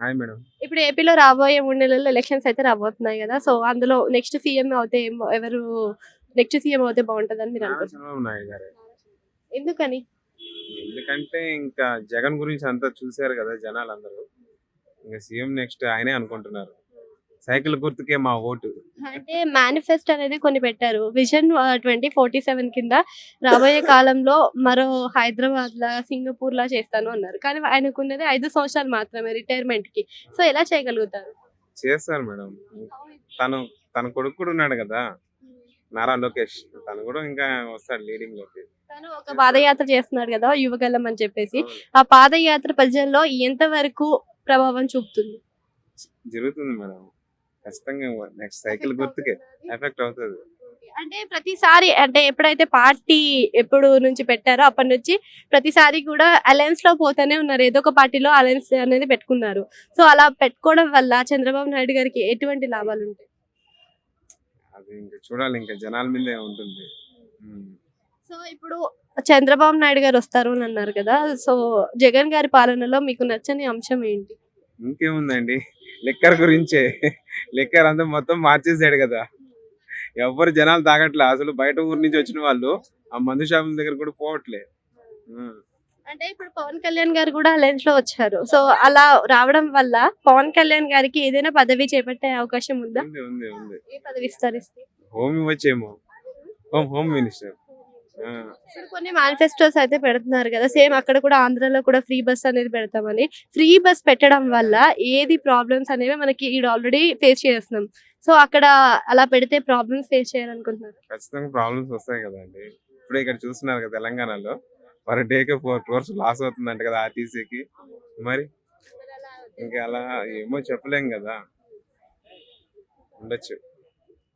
Hi madam. ఇప్పుడు ఏపీలో రాబోయే మూడు నెలల్లో ఎలక్షన్స్ అయితే రాబోతున్నాయి కదా సో అందులో నెక్స్ట్ సీఎం అవుతే ఎవరు నెక్స్ట్ సీఎం అవుతే బాగుంటుందని మీరు అనుకుంటున్నారు? చంద్రబాబు నాయుడు గారు. ఎందుకని? ఎందుకంటే ఇంకా జగన్ గురించి అంతా చూశారు కదా జనాలు అందరూ ఇంకా సీఎం నెక్స్ట్ ఆయనే అనుకుంటున్నారు. సైకిల్ గుర్తుకే మా ఓటు. అంటే మేనిఫెస్టో అనేది కొన్ని పెట్టారు. విజన్ ట్వంటీ ఫోర్టీ సెవెన్ కింద రాబోయే కాలంలో మరో హైదరాబాద్ లా సింగపూర్ లా చేస్తాను అన్నారు. కానీ ఆయనకున్నది ఐదు సంవత్సరాలు మాత్రమే రిటైర్మెంట్కి. సో ఎలా చేయగలుగుతారు? చేస్తారు మేడం. తను తన కొడుకు కూడా ఉన్నాడు కదా. నారా లోకేష్. తను కూడా ఇంకా వస్తాడు లీడింగ్లోకి. తను ఒక పాదయాత్ర చేస్తున్నాడు కదా యువగలం అని చెప్పేసి. ఆ పాదయాత్ర ప్రజల్లో ఎంత వరకు ప్రభావం చూపుతుంది? జరుగుతుంది మేడం. ఖచ్చితంగా నెక్స్ట్ సైకిల్ గుర్తుకే. ఎఫెక్ట్ అవుతుంది. అంటే ప్రతిసారి అంటే ఎప్పుడైతే పార్టీ ఎప్పుడు నుంచి పెట్టారో అప్పటి నుంచి ప్రతిసారి కూడా అలయన్స్లో పోతూనే ఉన్నారు. ఏదో ఒక పార్టీలో అలయన్స్ అనేది పెట్టుకున్నారు. సో అలా పెట్టుకోవడం వల్ల చంద్రబాబు నాయుడు గారికి ఎటువంటి లాభాలు ఉంటాయి? అది ఇంకా చూడాలి ఇంకా జనాల మీదే ఉంటుంది. సో ఇప్పుడు చంద్రబాబు నాయుడు గారు వస్తారు అని అన్నారు కదా. సో జగన్ గారి పాలనలో మీకు నచ్చని అంశం ఏంటి? ఇంకేముందండి? లిక్కర్ గురించే. లిక్కర్ అంతా మొత్తం మార్చేసాడు కదా. ఎవరు జనాలు తాగట్లే అసలు బయట ఊరు నుంచి వచ్చిన వాళ్ళు ఆ మందు షాపుల దగ్గర కూడా పోవట్లే. ఉమ్. అంటే ఇప్పుడు పవన్ కళ్యాణ్ గారు కూడా అలయన్స్లో వచ్చారు. సో అలా రావడం వల్ల పవన్ కళ్యాణ్ గారికి ఏదైనా పదవి చేపట్టే అవకాశం ఉందా? ఉంది ఉంది ఉంది. ఏ పదవి హోమ్ ఇవ్వచ్చేమో. Home home minister. కొన్ని మేనిఫెస్టోస్ అయితే పెడుతున్నారు కదా సేమ్ అక్కడ కూడా ఆంధ్రాలో కూడా ఫ్రీ బస్ అనేది పెడతామని. ఫ్రీ బస్ పెట్టడం వల్ల ఏది ప్రాబ్లమ్స్ అనేవి మనకి ఈడ ఆల్రెడీ ఫేస్ చేస్తున్నాం. సో అక్కడ అలా పెడితే ప్రాబ్లమ్స్ ఫేస్ చేయాలనుకుంటున్నారు. ఖచ్చితంగా ప్రాబ్లమ్స్ వస్తాయి కదండి. ఇప్పుడు ఇక్కడ చూస్తున్నారు కదా తెలంగాణలో. పర్ డేకి ఫోర్ క్రోర్స్ లాస్ అవుతుందంట కదా ఆర్టీసీకి. మరి ఇంకా అలా ఏమో చెప్పలేం కదా. ఉండొచ్చు.